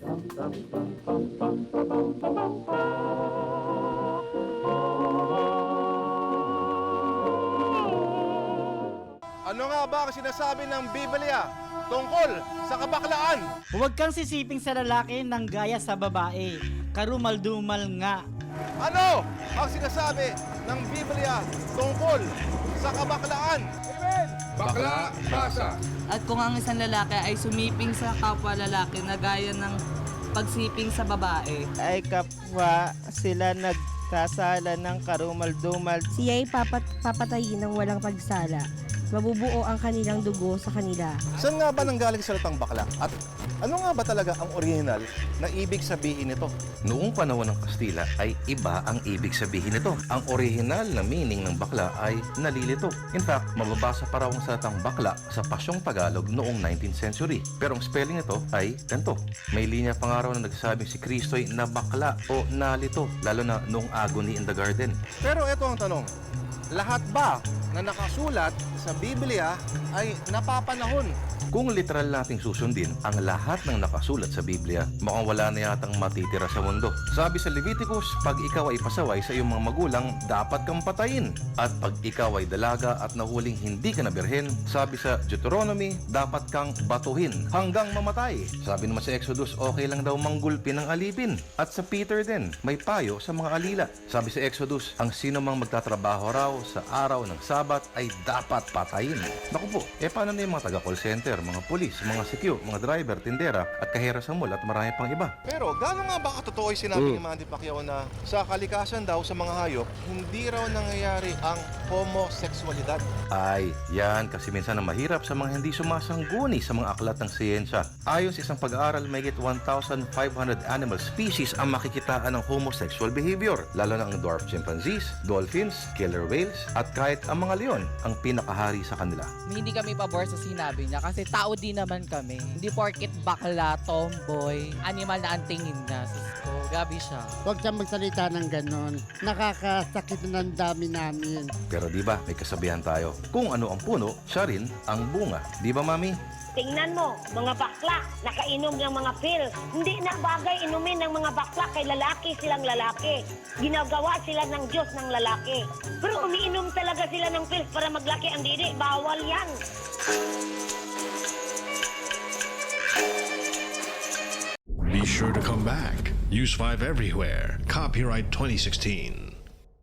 Ano nga ba ang sinasabi ng Biblia tungkol sa kabaklaan? Huwag kang sisiping sa lalaki ng gaya sa babae. Karumal-dumal nga. Ano ang sinasabi ng Biblia tungkol sa kabaklaan? Bakla, basa. At kung ang isang lalaki ay sumiping sa kapwa lalaki na gaya ng pagsiping sa babae, ay kapwa sila nagkasala ng karumal-dumal. Siya'y papat papatayin ng walang pagsala. Mabubuo ang kanilang dugo sa kanila. Saan nga ba nanggaling salitang bakla? At ano nga ba talaga ang original na ibig sabihin nito? Noong panahon ng Kastila ay iba ang ibig sabihin nito. Ang orihinal na meaning ng bakla ay nalilito. In fact, mababasa pa raw ang salitang bakla sa Pasyong Tagalog noong 19th century. Pero ang spelling nito ay ganito. May linya pa nga raw na nagsasabing si Kristo ay nabakla o nalito, lalo na noong agony in the garden. Pero ito ang tanong, lahat ba na nakasulat sa Biblia ay napapanahon? Kung literal nating susundin ang lahat ng nakasulat sa Biblia, mukhang wala na yatang matitira sa mundo. Sabi sa Leviticus, pag ikaw ay pasaway sa iyong mga magulang, dapat kang patayin. At pag ikaw ay dalaga at nahuling hindi ka na birhen, sabi sa Deuteronomy, dapat kang batuhin hanggang mamatay. Sabi naman sa Exodus, okay lang daw manggulpi ng alipin. At sa Peter din, may payo sa mga alila. Sabi sa Exodus, ang sino mang magtatrabaho raw sa araw ng Sabat ay dapat patayin. Naku po, eh paano na yung mga taga-call center, mga polis, mga secure, mga driver, tindera, at kahera sa mall at marami pang iba? Pero gano'n nga ba katotoo yung sinabi ni Mandy Pacquiao na sa kalikasan daw sa mga hayop, hindi raw nangyayari ang homosexualidad? Ay, yan kasi minsan ang mahirap sa mga hindi sumasangguni sa mga aklat ng siyensya. Ayon sa isang pag-aaral, may 1,500 animal species ang makikitaan ng homosexual behavior, lalo na ang dwarf chimpanzees, dolphins, killer whales, at kahit ang mga leon ang pinakahari sa kanila. hindi kami pabor sa sinabi niya kasi tao din naman kami. Hindi porket bakla, tomboy, animal na ang tingin niya. Sus ko, gabi siya. Huwag siyang magsalita ng ganon. Nakakasakit na ng dami namin. Pero di ba, may kasabihan tayo, kung ano ang puno, siya rin ang bunga. Di ba, mami? Tingnan mo, mga bakla, nakainom ng mga pills. Hindi na bagay inumin ng mga bakla kay lalaki silang lalaki. Ginagawa sila ng Diyos ng lalaki. Pero umiinom talaga sila ng pills para maglaki ang didi. Bawal yan. Be sure to come back. Use 5 everywhere. Copyright 2016.